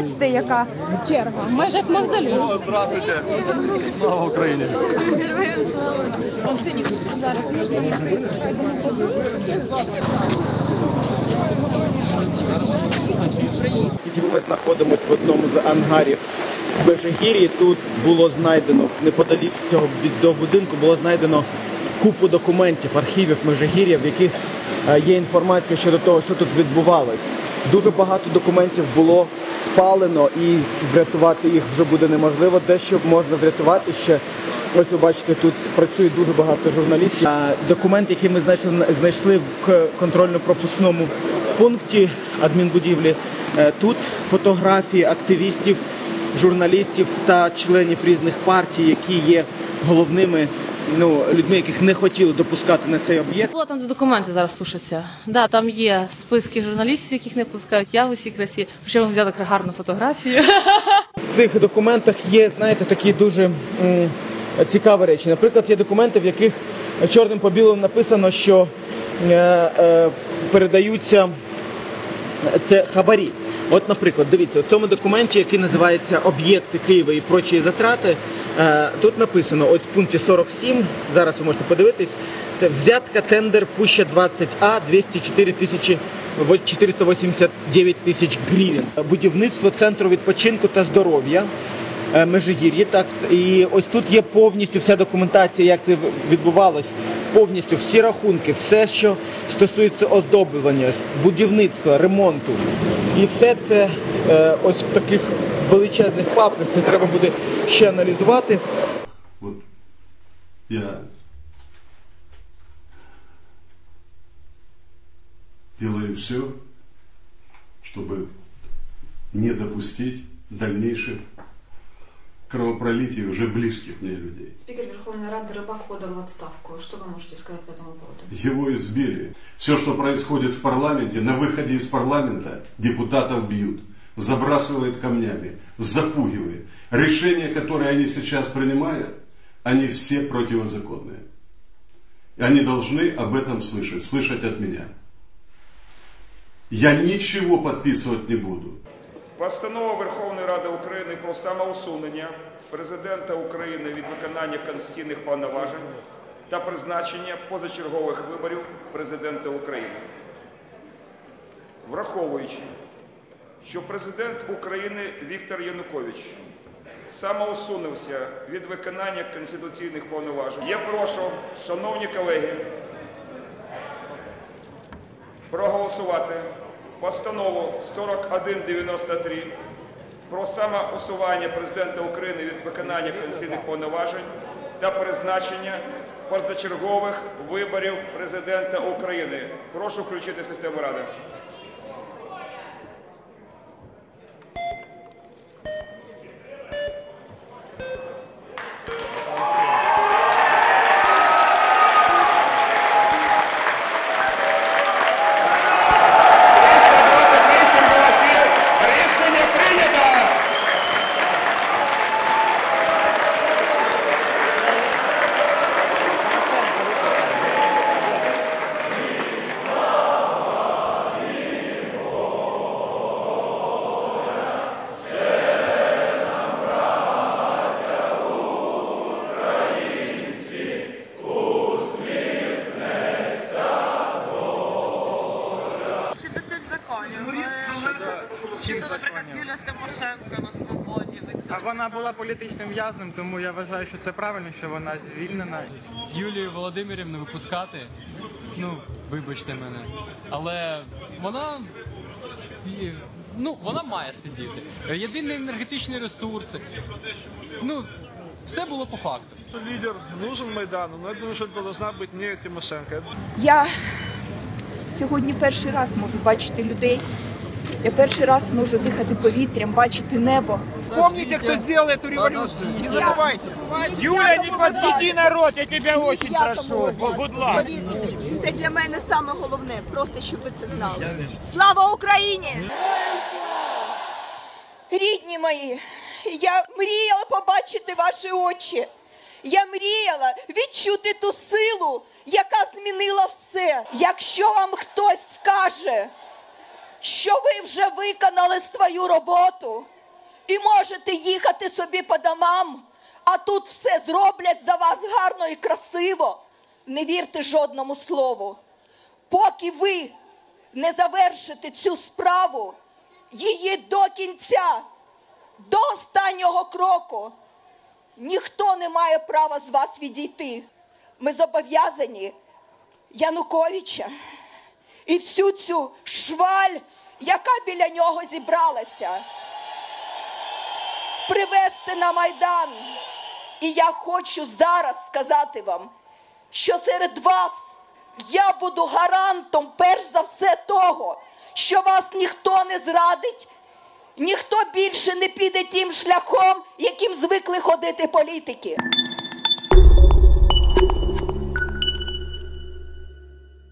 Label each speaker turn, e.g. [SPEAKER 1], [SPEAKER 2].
[SPEAKER 1] бачите, яка черга? Майже як мавзолей.
[SPEAKER 2] Здравствуйте. Слава Україні.
[SPEAKER 3] Ми знаходимося в одному з ангарів в Межигір'ї. Тут було знайдено неподалік цього від- до будинку було знайдено купу документів, архівів Межигір'я, в яких є інформація щодо того, що тут відбувалось. Дуже багато документів було спалено і врятувати їх вже буде неможливо. Дещо можна врятувати ще. Ось ви бачите, тут працює дуже багато журналістів. Документ, який ми знайшли, знайшли в контрольно-пропускному пункті адмінбудівлі, е, тут фотографії активістів, журналістів та членів різних партій, які є головними ну, людьми, яких не хотіли допускати на цей об'єкт.
[SPEAKER 4] Було там де документи зараз сушаться. Да, там є списки журналістів, яких не пускають. Я в усій красі. Причому взяла таку гарну фотографію.
[SPEAKER 3] В цих документах є, знаєте, такі дуже м, цікаві речі. Наприклад, є документи, в яких чорним по білому написано, що е, е, передаються це хабарі. От, наприклад, дивіться, у цьому документі, який називається Об'єкти Києва і прочі затрати, е, тут написано, ось в пункті 47, зараз ви можете подивитись, це взятка тендер Пуща 20А 204 тисячі 489 тисяч гривень. Будівництво центру відпочинку та здоров'я. е, Межигір'ї, так і ось тут є повністю вся документація, як це відбувалось, повністю всі рахунки, все, що стосується оздоблювання, будівництва, ремонту. І все це е, ось в таких величезних папках. Це треба буде ще аналізувати.
[SPEAKER 5] Вот я делаю все, чтобы не допустить дальнейших кровопролитий уже близких мне людей.
[SPEAKER 6] Спикер Верховной Рады Рыбак подал в отставку. Что вы можете сказать по этому поводу?
[SPEAKER 5] Его избили. Все, что происходит в парламенте, на выходе из парламента депутатов бьют, забрасывают камнями, запугивают. Решения, которые они сейчас принимают, они все противозаконные. И они должны об этом слышать, слышать от меня. Я ничего подписывать не буду.
[SPEAKER 7] Постанова Верховної Ради України про самоусунення президента України від виконання конституційних повноважень та призначення позачергових виборів президента України. Враховуючи, що президент України Віктор Янукович самоусунувся від виконання конституційних повноважень, я прошу, шановні колеги, проголосувати постанову 4193 про самоусування президента України від виконання конституційних повноважень та призначення позачергових виборів президента України. Прошу включити систему ради.
[SPEAKER 4] Юлія Тимошенко на свободі.
[SPEAKER 8] А вона була політичним в'язнем, тому я вважаю, що це правильно, що вона звільнена.
[SPEAKER 2] Юлію Володимирівну випускати. Ну, вибачте мене. Але вона. і- Ну, вона має сидіти. Єдиний енергетичний ресурс. Ну, все було по факту.
[SPEAKER 9] Лидер нужен Майдану, но я думаю, что это должна быть не Тимошенко.
[SPEAKER 1] Я сьогодні перший раз можу бачити людей. Я перший раз можу дихати повітрям, бачити небо.
[SPEAKER 10] Помните, кто сделал эту революцию? Не забывайте.
[SPEAKER 7] Юля, не подведи народ, я тебя очень прошу. Будь ласка.
[SPEAKER 11] Це для мене саме головне, просто щоб ви це знали. Слава Україні! Рідні мої, я мріяла побачити ваші очі. Я мріяла відчути ту силу, яка змінила все. Якщо вам хтось скаже, що ви вже виконали свою роботу і можете їхати собі по домам, а тут все зроблять за вас гарно і красиво. Не вірте жодному слову. Поки ви не завершите цю справу, її до кінця, до останнього кроку, ніхто не має права з вас відійти. Ми зобов'язані Януковича і всю цю шваль, яка біля нього зібралася, привести на Майдан. І я хочу зараз сказати вам, що серед вас я буду гарантом перш за все того, що вас ніхто не зрадить, ніхто більше не піде тим шляхом, яким звикли ходити політики.